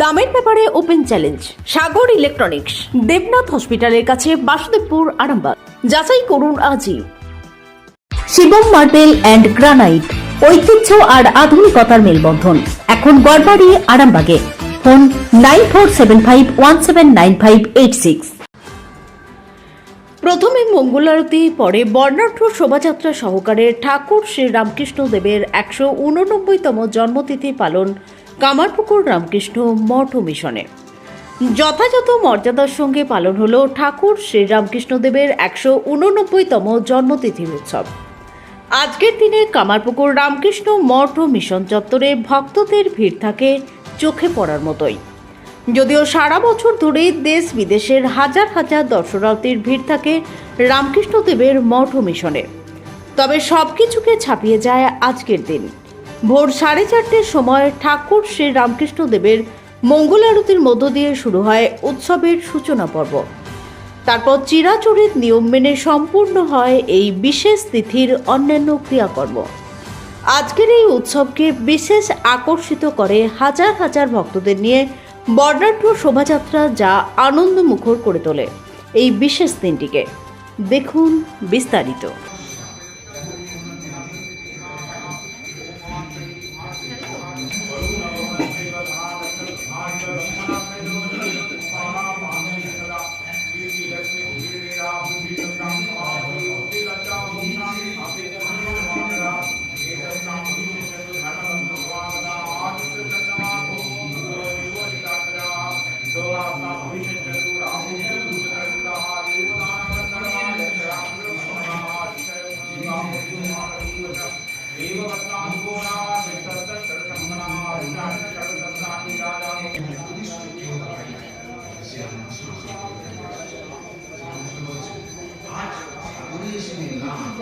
দামের ব্যাপারে open challenge, Sagar electronics, Debnath হসপিটালের কাছে বাসুদেবপুর, আরামবাগ। যাচাই করুন আজই। শিবম মার্বেল অ্যান্ড গ্রানাইট, ঐতিহ্য আর আধুনিকতার মেলবন্ধন। এখন গড়বাড়ি, আরামবাগে। Phone nine four seven five one seven nine five eight six. প্রথমে মঙ্গলারতি পরে বর্ণাঢ্য শোভাযাত্রা সহকারে ঠাকুর শ্রী রামকৃষ্ণ দেবের একশো উননব্বইতম জন্মতিথি পালন কামারপুকুর রামকৃষ্ণ মঠ মিশনে। যথাযথ মর্যাদার সঙ্গে পালন হলো ঠাকুর শ্রী রামকৃষ্ণ দেবের একশো উননব্বইতম জন্মতিথির উৎসব। আজকের দিনে কামারপুকুর রামকৃষ্ণ মঠ ও মিশন চত্বরে ভক্তদের ভিড় থাকে চোখে পড়ার মতোই। যদিও সারা বছর ধরেই দেশ বিদেশের হাজার হাজার দর্শনার্থীর ভিড় থাকে রামকৃষ্ণদেবের মঠ ও মিশনে। তবে সব কিছুকে ছাপিয়ে যায় আজকের দিন। ভোর সাড়ে চারটের সময় ঠাকুর শ্রী রামকৃষ্ণদেবের মঙ্গল আরতির মধ্য দিয়ে শুরু হয় উৎসবের সূচনা পর্ব। তারপর চিরাচরিত নিয়ম মেনে সম্পূর্ণ হয় এই বিশেষ তিথির অন্যান্য ক্রিয়াকর্ম। আজকের এই উৎসবকে বিশেষ আকর্ষিত করে হাজার হাজার ভক্তদের নিয়ে বর্ণাঢ্য শোভাযাত্রা যা আনন্দমুখর করে তোলে এই বিশেষ দিনটিকে। দেখুন বিস্তারিত।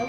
যাব।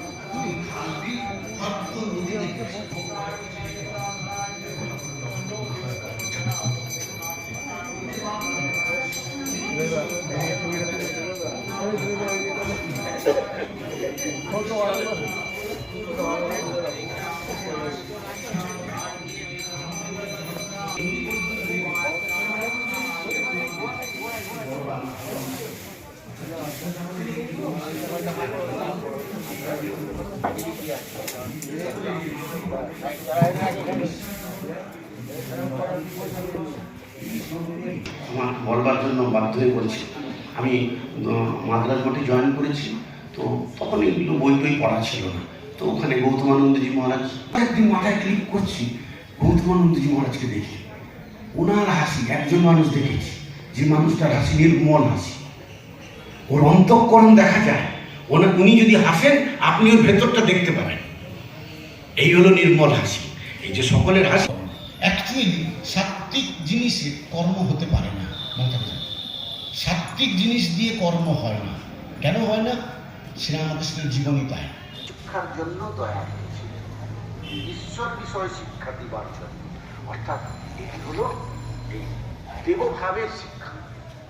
আমার বলবার জন্য বাধ্য হয়ে পড়েছি আমি আহ, মাদ্রাজ মঠে জয়েন করেছি। তো তখন এগুলো বই টই পড়া ছিল না। তো ওখানে গৌতমানন্দজি মহারাজ একদিন মাথায় ক্লিক করছি গৌতমানন্দজি মহারাজকে দেখি। ওনার হাসি একজন মানুষ দেখেছি যে মানুষটার হাসি নির্মল হাসি। ওর অন্তঃকরণ দেখা যায়। ওনা উনি যদি হাসেন আপনি ওর ভেতরটা দেখতে পাবেন। এই হলো নির্মল হাসি। এই যে সকলের হাসি অ্যাকচুয়ালি সাত্ত্বিক জিনিসে কর্ম হতে পারে না। মাথায় রাখবেন। সাত্ত্বিক জিনিস দিয়ে কর্ম হয় না। কেন হয় না? শ্রীরামকৃষ্ণের জীবনী তাই। শিক্ষার জন্য দয়া ঈশ্বর বিষয়ে শিক্ষা দিবার জন্য। অর্থাৎ এটি হলো এই দেবভাবের শিক্ষা।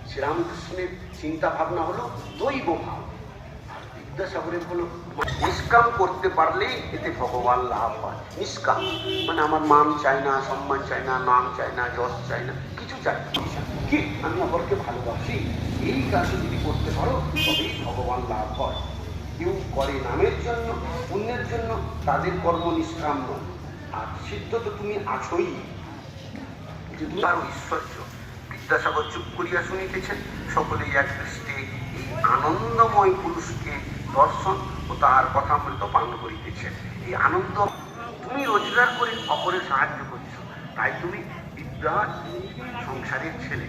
শ্রীরামকৃষ্ণের চিন্তা ভাবনা হলো দৈব ভাব আর বিদ্যাসাগরের হলো নিষ্কাম করতে পারলেই এতে ভগবান লাভ হয়। নিষ্কাম। মানে আমার মান চাই না, সম্মান চাই না, নাম চাই না, যশ চাই না, কিছু চাই না। কি? আমি অপরকে ভালোবাসি। এই কাজে যদি করতে পারো, তবেই ভগবান লাভ হয়। কেউ করে নামের জন্য, পুণ্যের জন্য, তাদের কর্ম নিষ্কাম নয় আর সিদ্ধ তো তুমি আছোই। যে ঐশ্বর্য, বিদ্যাসাগর চুপ করিয়া শুনিতেছেন, সকলেই এক দৃষ্টে এই আনন্দময় পুরুষকে দর্শন ও তাহার কথা মৃত পান করিতেছে এই আনন্দ তুমি রোজগার করে অপরের সাহায্য করছ। তাই তুমি বিদ্যা সংসারের ছেলে।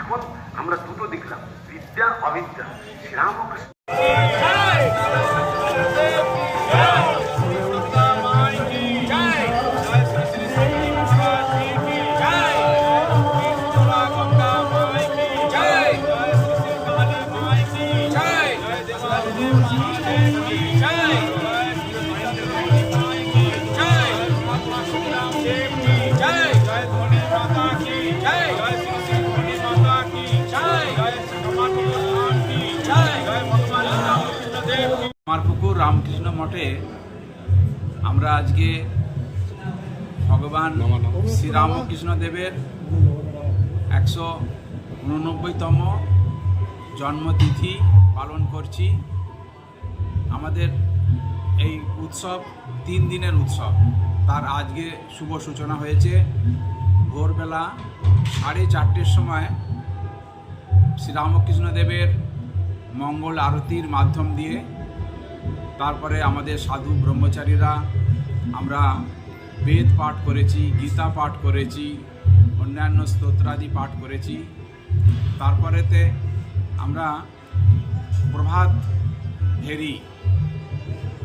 এখন আমরা দুটো দেখলাম বিদ্যা অবিদ্যা। শ্রীরামকৃষ্ণ আমার পুকুর রামকৃষ্ণ মঠে আমরা আজকে ভগবান শ্রীরামকৃষ্ণ দেবের একশো উননব্বইতম জন্মতিথি পালন করছি। আমাদের এই উৎসব তিন দিনের উৎসব। তার আজকে শুভ সূচনা হয়েছে। ভোরবেলা সাড়ে চারটের সময় শ্রীরামকৃষ্ণদেবের মঙ্গল আরতির মাধ্যম দিয়ে তারপরে আমাদের সাধু ব্রহ্মচারীরা, আমরা বেদ পাঠ করেছি, গীতা পাঠ করেছি, অন্যান্য স্তোত্রাদি পাঠ করেছি। তারপরেতে আমরা প্রভাত ফেরি,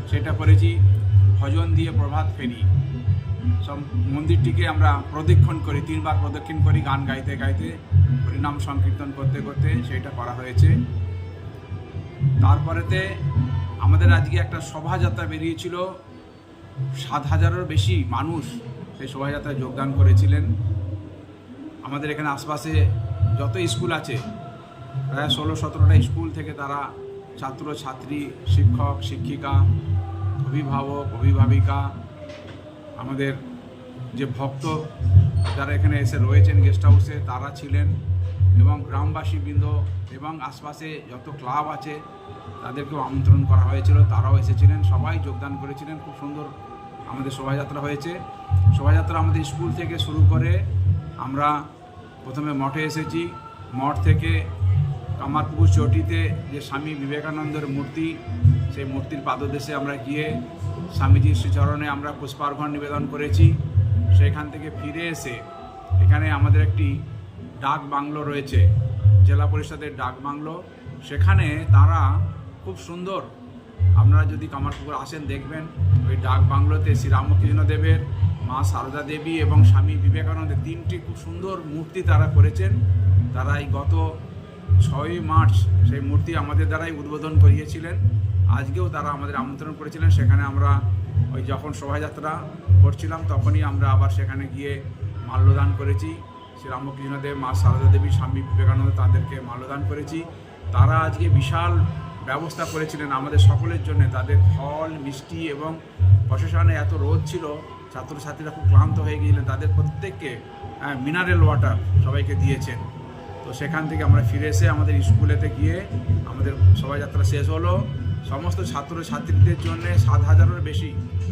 সেটা করেছি, ভজন দিয়ে প্রভাত ফেরি। সব মন্দিরটিকে আমরা প্রদক্ষিণ করি, তিনবার প্রদক্ষিণ করি গান গাইতে গাইতে, হরিনাম সংকীর্তন করতে করতে সেটা করা হয়েছে। তারপরেতে আমাদের আজকে একটা শোভাযাত্রা বেরিয়েছিল। সাত হাজারেরও বেশি মানুষ সেই শোভাযাত্রায় যোগদান করেছিলেন। আমাদের এখানে আশপাশে যত স্কুল আছে, প্রায় ষোলো সতেরোটা স্কুল থেকে তারা ছাত্র ছাত্রী শিক্ষক, শিক্ষিকা, অভিভাবক, অভিভাবিকা, আমাদের যে ভক্ত যারা এখানে এসে রয়েছেন গেস্ট হাউসে তারা ছিলেন। এবং গ্রামবাসী বৃন্দ এবং আশপাশে যত ক্লাব আছে, তাদেরকেও আমন্ত্রণ করা হয়েছিল। তারাও এসেছিলেন, সবাই যোগদান করেছিলেন। খুব সুন্দর আমাদের শোভাযাত্রা হয়েছে। শোভাযাত্রা আমাদের স্কুল থেকে শুরু করে আমরা প্রথমে মঠে এসেছি। মঠ থেকে কামারপুকুর চটিতে যে স্বামী বিবেকানন্দের মূর্তি, সেই মূর্তির পাদদেশে আমরা গিয়ে স্বামীজির শ্রীচরণে আমরা পুষ্পার্ঘ্য নিবেদন করেছি। সেখান থেকে ফিরে এসে এখানে আমাদের একটি ডাক বাংলো রয়েছে, জেলা পরিষদের ডাক বাংলো। সেখানে তারা খুব সুন্দর। আপনারা যদি কামারপুকুর আসেন, দেখবেন ওই ডাক বাংলোতে শ্রী রামকৃষ্ণ দেবের, মা সারদা দেবী এবং স্বামী বিবেকানন্দের তিনটি খুব সুন্দর মূর্তি তারা করেছেন। তারা এই গত ছয়ই মার্চ সেই মূর্তি আমাদের দ্বারাই উদ্বোধন করিয়েছিলেন। আজকেও তারা আমাদের আমন্ত্রণ করেছিলেন। সেখানে আমরা ওই যখন শোভাযাত্রা করছিলাম, তখনই আমরা আবার সেখানে গিয়ে মাল্যদান করেছি। শ্রী রামকৃষ্ণদেব মা সারদা দেবী, স্বামী বিবেকানন্দ তাদেরকে মাল্যদান করেছি। তারা আজকে বিশাল ব্যবস্থা করেছিলেন আমাদের সকলের জন্য। তাদের ফল, মিষ্টি এবং প্রশাসনে এত রোদ ছিল, ছাত্রছাত্রীরা খুব ক্লান্ত হয়ে গিয়েছিলেন। তাদের প্রত্যেককে মিনারেল ওয়াটার সবাইকে দিয়েছেন। তো সেখান থেকে আমরা ফিরে এসে আমাদের স্কুলেতে গিয়ে আমাদের শোভাযাত্রা শেষ হলো। সমস্ত ছাত্র ছাত্রীদের জন্য সাত হাজারের বেশি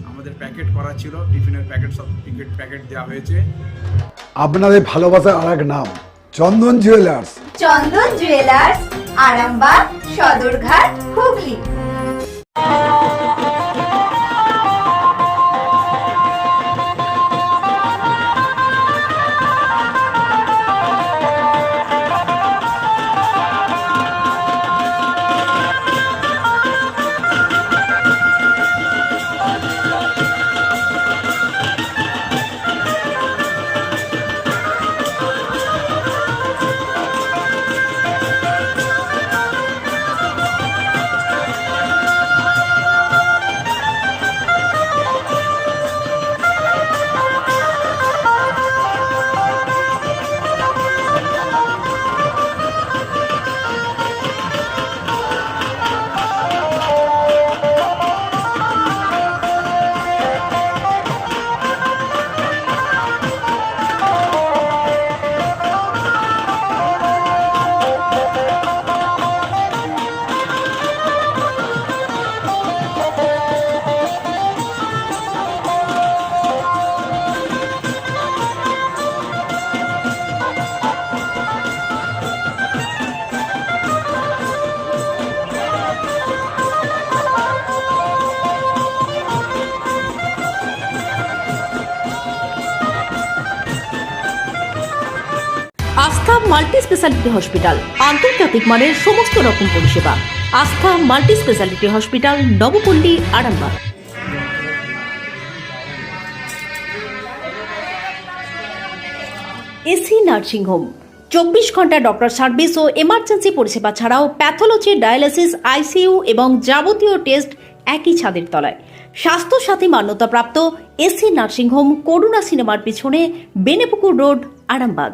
আমাদের প্যাকেট করা ছিল। টিফিনের প্যাকেট সব টিকিট প্যাকেট দেওয়া হয়েছে। আপনাদের ভালোবাসার আর এক নাম Chandan jewellers. Chandan jewellers Arambagh Sadarghat Hooghly. Multi speciality hospital আন্তর্জাতিক মানের সমস্ত রকম পরিষেবা, Astha multi speciality hospital Nabapally, Arambagh. AC nursing home, চব্বিশ ঘণ্টা ডক্টর সার্ভিস ও এমার্জেন্সি পরিষেবা ছাড়াও প্যাথোলজি ডায়ালিসিস আইসিইউ এবং যাবতীয় টেস্ট একই ছাদের তলায়। স্বাস্থ্যসাথী মান্যতাপ্রাপ্ত এসি নার্সিং হোম, করুণা সিনেমার পিছনে, বেনেপুকুর রোড, আরামবাগ।